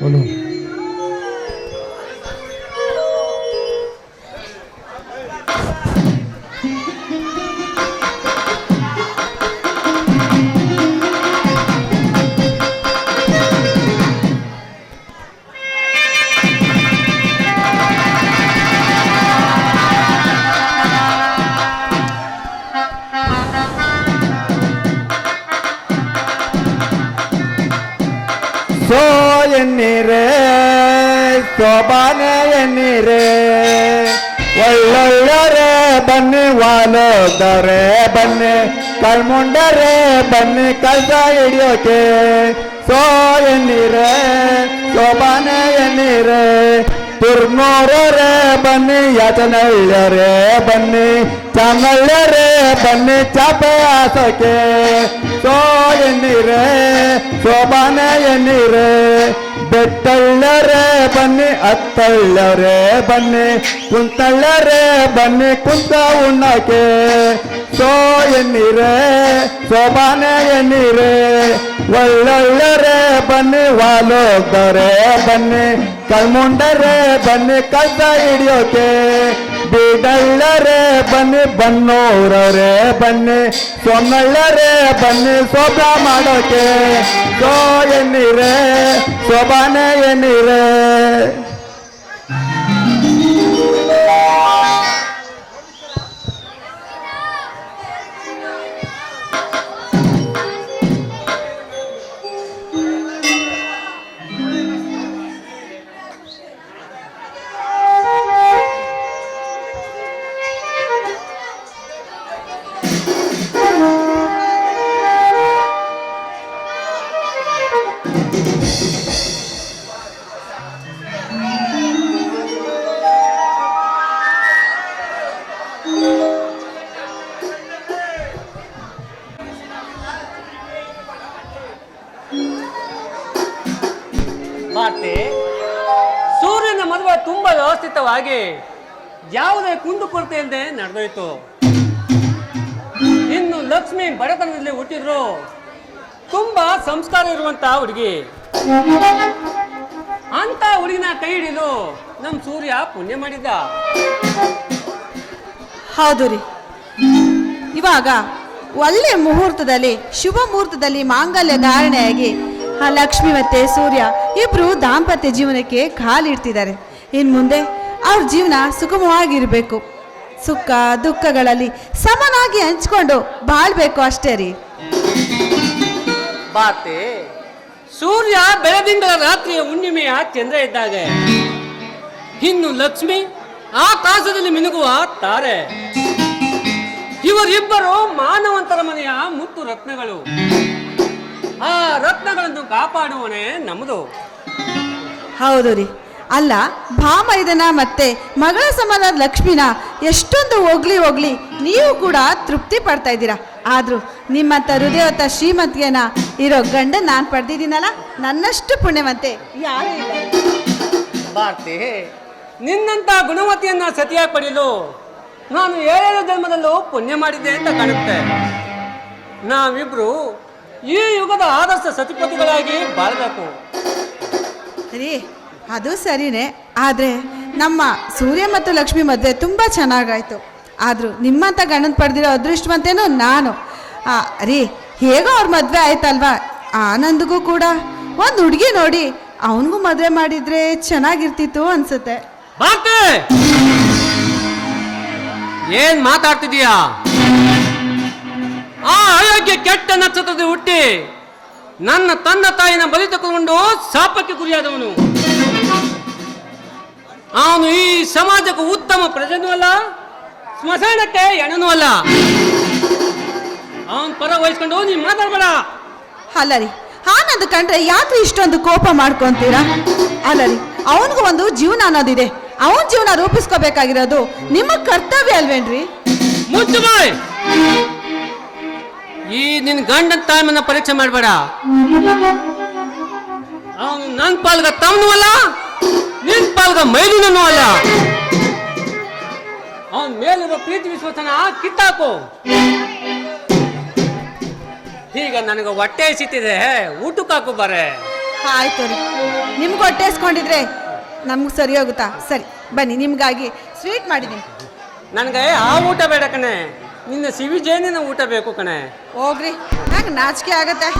我懂。ಸೋ ಎನ್ನಿರೆ ಶೋಭಾನೆ ಎನ್ನಿರೆ ಒಳ್ಳೊಳ್ಳರೆ ಬನ್ನಿ ವಾಲೋದರೆ ಬನ್ನಿ ಕಳ್ಮುಂಡರೆ ಬನ್ನಿ ಕಳ್ಸ ಹಿಡಿಯೋಕೆ ಸೋ ಎನ್ನಿರೆ ಶೋಭಾನೆ ಎನ್ನಿರೆ ತುರ್ನೂರರೆ ಬನ್ನಿ ಯಾತನಳ್ಳರೆ ಬನ್ನಿ ಚಾಮಳ್ಳರೆ ಬನ್ನಿ ಚಾಪೆ ಆಸೋಕೆ ಸೋ ಎನ್ನಿರೆ ಶೋಭಾನೆ ಎನ್ನಿರೆ ಬೆಟ್ಟಳ್ಳರೆ ಬನ್ನಿ ಹತ್ತಳ್ಳರೆ ಬನ್ನಿ ಕುಂತಳ್ಳರೆ ಬನ್ನಿ ಕುಂತ ಉಣ್ಣಕ್ಕೆ ಸೋ ಎನ್ನಿರೆ ಶೋಭಾನೆ ಎನ್ನಿರೆ ಒಳ್ಳೊಳ್ಳರೆ ಬನ್ನಿ ವಾಲೋಗ್ದರೆ ಬನ್ನಿ ಕಳ್ಮುಂಡರೆ ಬನ್ನಿ ಕಳ್ಸ ಹಿಡಿಯೋಕೆ ಬೀಡಳ್ಳರೆ ಬನ್ನಿ ಬನ್ನೂರರೆ ಬನ್ನಿ ಸೊನ್ನಳ್ಳರೆ ಬನ್ನಿ ಶೋಭ ಮಾಡೋಕೆ ಸೋ ಎನ್ನಿರೆ ಶೋಭಾನೆ ಎನ್ನಿರೆ ಮಾತೆ ಸೂರ್ಯನ ಮದುವೆ ತುಂಬಾ ವ್ಯವಸ್ಥಿತವಾಗಿ ಯಾವುದೇ ಕುಂದುಕೊರತೆ ಇಲ್ಲದೆ ನಡೆದೋಯ್ತು. ಇನ್ನು ಲಕ್ಷ್ಮಿ ಬಡತನದಲ್ಲಿ ಹುಟ್ಟಿದ್ರು ತುಂಬಾ ಸಂಸ್ಕಾರ ಇರುವಂತ ಹುಡುಗಿ. ಅಂತ ಹುಡುಗಿನ ಕೈ ಹಿಡಿದು ನಮ್ ಸೂರ್ಯ ಪುಣ್ಯ ಮಾಡಿದ್ದ ಹೌದು ರೀ. ಇವಾಗ ಒಳ್ಳೆ ಮುಹೂರ್ತದಲ್ಲಿ, ಶುಭ ಮುಹೂರ್ತದಲ್ಲಿ ಮಾಂಗಲ್ಯ ಧಾರಣೆಯಾಗಿ ಆ ಲಕ್ಷ್ಮಿ ಮತ್ತೆ ಸೂರ್ಯ ಇಬ್ರು ದಾಂಪತ್ಯ ಜೀವನಕ್ಕೆ ಕಾಲಿಡ್ತಿದ್ದಾರೆ ಇನ್ ಮುಂದೆ ಅವ್ರ ಜೀವನ ಸುಗಮವಾಗಿರ್ಬೇಕು. ಸುಖ, ದುಃಖಗಳಲ್ಲಿ ಸಮನಾಗಿ ಹಂಚ್ಕೊಂಡು ಬಾಳ್ಬೇಕು ಅಷ್ಟೇ ರೀ. ಬಾತೆ. ಸೂರ್ಯ ಬೆಳದಿಂದ ರಾತ್ರಿಯ ಹುಣ್ಣಿಮೆಯ ಚಂದ್ರ ಇದ್ದಾಗ. ಇನ್ನು ಲಕ್ಷ್ಮಿ ಆಕಾಶದಲ್ಲಿ ಮಿನುಗುವ ತಾರೆ. ಇವರಿಬ್ಬರು ಮಾನವಂತರ ಮನೆಯ ಮುತ್ತು ರತ್ನಗಳು. ಆ ರತ್ನಗಳನ್ನು ಕಾಪಾಡುವನೇ ನಮ್ಮದು. ಹೌದು ರೀ. ಅಲ್ಲ ಭಾಮೈದನ ಮತ್ತೆ ಮಗಳ ಸಮಾನ ಲಕ್ಷ್ಮಿನ ಎಷ್ಟೊಂದು ಹೋಗ್ಲಿ ಹೋಗ್ಲಿ ನೀವು ಕೂಡ ತೃಪ್ತಿ ಪಡ್ತಾ ಇದ್ದೀರಾ. ಆದ್ರೂ ನಿಮ್ಮಂಥ ಹೃದಯವಂತ ಶ್ರೀಮಂತಿಗೆನ ಇರೋ ಗಂಡ ನಾನು ಪಡೆದಿದ್ದೀನಲ್ಲ ನನ್ನಷ್ಟು ಪುಣ್ಯವಂತೆ. ಯಾರು ಭಾರತಿ ನಿನ್ನಂತ ಗುಣವತಿಯನ್ನ ಸತಿಯಾಗಿ ಪಡೆಯಲು ನಾನು ಏಳೇಳು ಜನ್ಮದಲ್ಲೂ ಪುಣ್ಯ ಮಾಡಿದ್ದೆ ಅಂತ ಕಾಣುತ್ತೆ. ನಾವಿಬ್ರು ಈ ಯುಗದ ಆದರ್ಶ ಸತಿಪತಿಗಳಾಗಿ ಬಾಳಬೇಕು. ಸರಿ ಅದು ಸರಿನೇ. ಆದರೆ ನಮ್ಮ ಸೂರ್ಯ ಮತ್ತು ಲಕ್ಷ್ಮಿ ಮದುವೆ ತುಂಬ ಚೆನ್ನಾಗಾಯ್ತು. ಆದರೂ ನಿಮ್ಮಂಥ ಗಂಡನ ಪಡೆದಿರೋ ಅದೃಷ್ಟವಂತೇನು ನಾನು. ಆ, ರೀ ಹೇಗೋ ಅವ್ರ ಮದುವೆ ಆಯ್ತಲ್ವಾ? ಆನಂದ್ಗೂ ಕೂಡ. ಒಂದು ಹುಡುಗಿ ನೋಡಿ, ಅವನಿಗೂ ಮದುವೆ ಮಾಡಿದ್ರೆ ಚೆನ್ನಾಗಿರ್ತಿತ್ತು ಅನ್ಸುತ್ತೆ. ಏನ್ ಮಾತಾಡ್ತಿದೀಯಾ? ಆ ಅಯೋಗ್ಯ ಕೆಟ್ಟ ನಕ್ಷತ್ರದ ಹುಟ್ಟಿ, ನನ್ನ ತನ್ನ ತಾಯಿನ ಬಲಿ ತಕೊಂಡು ಶಾಪಕ್ಕೆ ಗುರಿಯಾದವನು. ಅವನು ಈ ಸಮಾಜಕ್ಕೂ ಉತ್ತಮ ಪ್ರಜೆನೂ ಅಲ್ಲ, ಸ್ಮಶಾನಕ್ಕೆ ಎಣನೂ ಅಲ್ಲ. ಅವನ್ ಪರ ವಹಿಸ್ಕೊಂಡು ನೀನ್ ಮಾತಾಡ್ಬೇಡ. ಅಲ್ಲ ರೀ ಕಂಡ್ರೆ ಯಾಕೆ ಇಷ್ಟೊಂದು ಕೋಪ ಮಾಡ್ಕೊಂತೀರಾ? ಅಲ್ಲ ರೀ ಅವನಿಗೂ ಒಂದು ಜೀವನ ಅನ್ನೋದಿದೆ. ಅವನ ಜೀವನ ರೂಪಿಸ್ಕೋಬೇಕಾಗಿರೋದು ನಿಮ್ಮ ಕರ್ತವ್ಯ ಅಲ್ವೇನ್ರಿ? ಮುಚ್ಚು ಬಾಯ್! ಈ ನಿನ್ ಗಂಡನ ತಾಯಿನ ಪರೀಕ್ಷೆ ಮಾಡಬೇಡ. ಅವನು ನನ್ ಪಾಲ್ಗ ತಮ್ಮನೂ ಅಲ್ಲ ನಿನ್ ಪಾಲ್ಗ ಮೈಲಿನೂ ಅಲ್ಲ. ಅವನ್ ಮೇಲಿರೋ ಪ್ರೀತಿ ವಿಶ್ವಾಸನ ಕಿತ್ತಾಕು. ಈಗ ನನಗೆ ಹೊಟ್ಟೆ ಸಿತ್ತಿದೆ ಊಟಕ್ಕೆ ಹಾಕು ಬಾರೆ. ಆಯ್ತು ರೀ. ನಿಮ್ಗೆ ಹೊಟ್ಟೆಸ್ಕೊಂಡಿದ್ರೆ ನಮ್ಗೆ ಸರಿ ಹೋಗುತ್ತಾ? ಸರಿ ಬನ್ನಿ ನಿಮ್ಗಾಗಿ ಸ್ವೀಟ್ ಮಾಡಿದ್ದೀನಿ. ನನಗೆ ಆ ಊಟ ಬೇಡ ಕಣೆ. ನಿನ್ನ ಸಿವಿ ಜೇನಿನ ಊಟ ಬೇಕು ಕಣೆ. ಹೋಗ್ರಿ. ನಂಗೆ ನಾಚಿಕೆ ಆಗತ್ತೆ.